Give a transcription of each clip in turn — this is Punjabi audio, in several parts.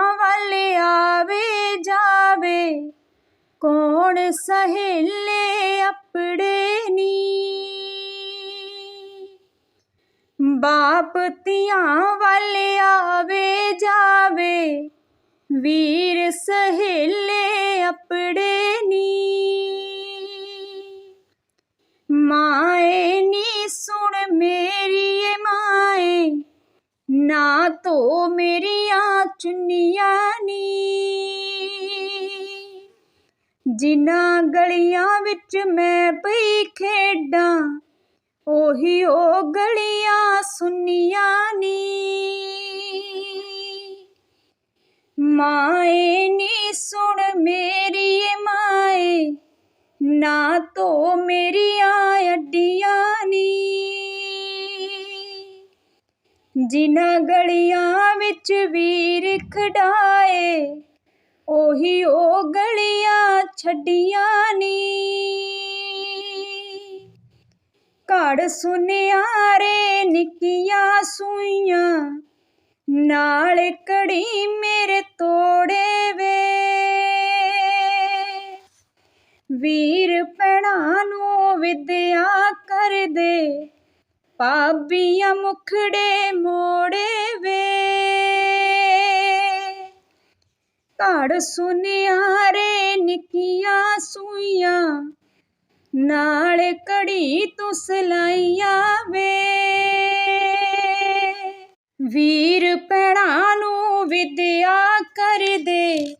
ਧੀਆਂ ਵੱਲ ਆਵੇ, ਜਾਵੇ। ਕੌਣ ਸਹੇਲੇ ਆਪਣੇ ਨੀ? ਬਾਪ ਧੀਆਂ ਵੱਲ ਆਵੇ, ਜਾਵੇ। ਵੀਰ ਸਹੇਲੇ ਨਾ ਧੋ ਮੇਰੀਆਂ ਚੁੰਨੀਆਂ ਨੀ। ਜਿਨ੍ਹਾਂ ਗਲੀਆਂ ਵਿੱਚ ਮੈਂ ਪਈ ਖੇਡਾਂ, ਉਹੀ ਉਹ ਗਲੀਆਂ ਸੁੰਨੀਆਂ ਨੀ। ਮਾਏ ਨੀ ਸੁਣ ਮੇਰੀ ਏ ਮਾਏ, ਨਾ ਧੋ ਮੇਰੀਆਂ ਅੱਡੀਆਂ ਨੀ। ਜਿਨ੍ਹਾਂ ਗਲੀਆਂ ਵਿੱਚ ਵੀਰ ਖੜਾਏ ਉਹੀ ਉਹ ਗਲੀਆਂ ਛੱਡੀਆਂ ਨੀ। ਘੜ ਸੁਨਿਆਰੇ ਨਿੱਕੀਆਂ ਸੂਈਆਂ, ਨਾਲ ਕੜੀ ਮੇਰੇ ਤੋੜੇ ਵੇ। ਵੀਰ ਭੈਣਾਂ ਨੂੰ ਵਿਦਿਆ ਕਰਦੇ ਪਾਬੀਆਂ ਮੁਖੜੇ ਮੋੜੇ ਵੇ। ਘੜ ਸੁਨਿਆਰੇ ਨਿੱਕੀਆਂ ਸੂਈਆਂ, ਨਾਲ ਕੜੀ ਤੂੰ ਸਲਾਈਆਂ ਵੇ। ਵੀਰ ਭੈਣਾਂ ਨੂੰ ਵਿਦਿਆ ਕਰ ਦੇ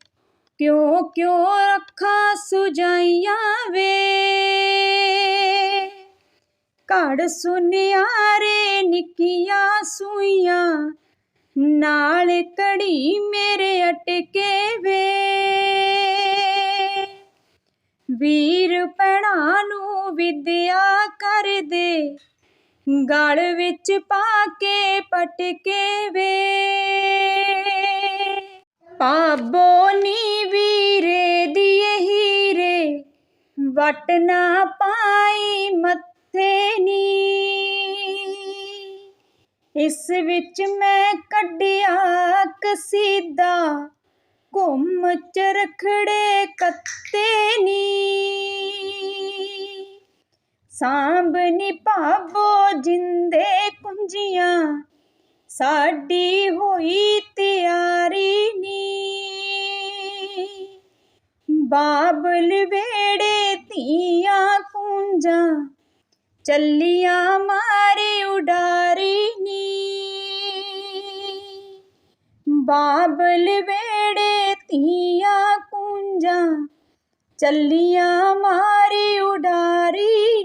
ਕਿਉਂ ਕਿਉਂ ਅੱਖਾਂ ਸੁਜਾਈਆਂ ਵੇ। ਘੜ ਸੁਨਿਆਰੇ ਨਿੱਕੀਆਂ ਸੂਈਆਂ, ਨਾਲ ਕੜੀ ਮੇਰੇ ਅਟਕੇ ਵੇ। ਵੀਰ ਭੈਣਾਂ ਨੂੰ ਵਿਦਿਆ ਕਰਦੇ, ਗਲ ਵਿੱਚ ਪਾ ਕੇ ਪਟਕੇ ਵੇ। ਪਾਬੋ ਨੀ ਵੀਰੇ ਦੀ ਹੀਰੇ, ਵਟ ਨਾ ਪਾਈ ਮੱਥੇ ਨੀ। ਇਸ ਵਿੱਚ ਮੈਂ ਕੱਢਿਆ ਕਸੀਦਾ, ਘੁੰਮ ਚਰਖੜੇ ਕੱਤੇ ਨੀ। ਸਾਂਭਨੀ ਭਾਬੋ ਜਿੰਦੇ ਕੁੰਜੀਆਂ, ਸਾਡੀ ਹੋਈ ਤਿਆਰੀ ਨੀ। ਬਾਬਲ ਵੇੜੇ ਧੀਆਂ ਕੁੰਜਾਂ ਚੱਲੀਆਂ ਮਾਰੀ ਉਡਾਰੀ ਬਾਬਲ ਵੇੜੇ ਤੀਆਂ ਕੁੰਜਾਂ ਚੱਲੀਆਂ ਮਾਰੀ ਉਡਾਰੀ